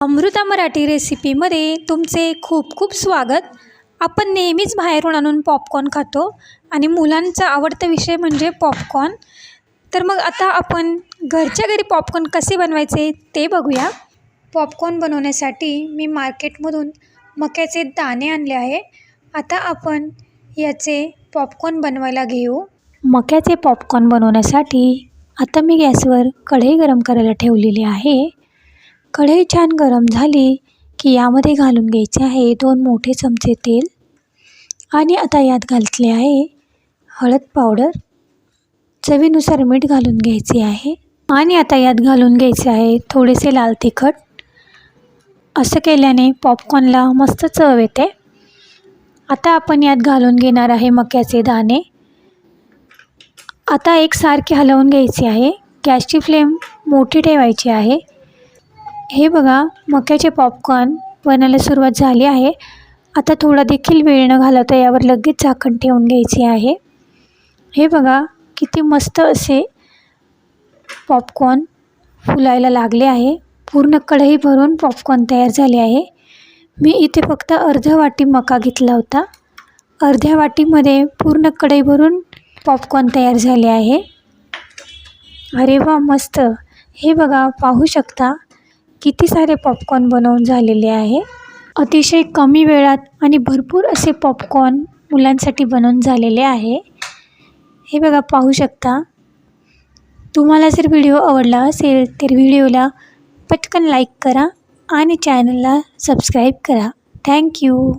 अमृता मराठी रेसिपीमध्ये तुमचे खूप खूप स्वागत. आपण नेहमीच बाहेरून आणून पॉपकॉर्न खातो आणि मुलांचा आवडता विषय म्हणजे पॉपकॉर्न तर मग आता आपण घरच्या घरी पॉपकॉर्न कसे बनवायचे ते बघूया. पॉपकॉर्न बनवण्यासाठी मी मार्केटमधून मक्याचे दाणे आणले आहे. आता आपण याचे पॉपकॉर्न बनवायला घेऊ. मक्याचे पॉपकॉर्न बनवण्यासाठी आता मी गॅसवर कढई गरम करायला ठेवलेली आहे. कढई छान गरम झाली की यामध्ये घालून घ्यायचे आहे दोन मोठे चमचे तेल. आणि आता यात घातले आहे हळद पावडर. चवीनुसार मीठ घालून घ्यायचे आहे. आणि आता यात घालून घ्यायचे आहे थोडेसे लाल तिखट. असं केल्याने पॉपकॉर्नला मस्त चव येते. आता आपण यात घालून घेणार आहे मक्याचे दाणे. आता एकसारखे हलवून घ्यायचे आहे. गॅसची फ्लेम मोठी ठेवायची आहे. हे बघा मक्याचे पॉपकॉर्न बनायला सुरुवात झाली आहे. आता थोडा देखील वेळ न घालवता यावर लगेच झाकण ठेवून घ्यायचे आहे. हे बघा किती मस्त असे पॉपकॉर्न फुलायला लागले आहे. पूर्ण कढई भरून पॉपकॉर्न तयार झाले आहे. मी इथे फक्त अर्ध्या वाटी मका घेतला होता. अर्ध्या वाटीमध्ये पूर्ण कढई भरून पॉपकॉर्न तयार झाले आहे. अरे वा मस्त. हे बघा पाहू शकता किती सारे पॉपकॉर्न बनवून झालेले आहे? अतिशय कमी वेळात आणि भरपूर असे पॉपकॉर्न मुलांसाठी बनवून झालेले आहे. हे बघा पाहू शकता. तुम्हाला जर व्हिडिओ आवडला असेल तर व्हिडिओला पटकन लाईक करा आणि चॅनलला सबस्क्राईब करा. थँक्यू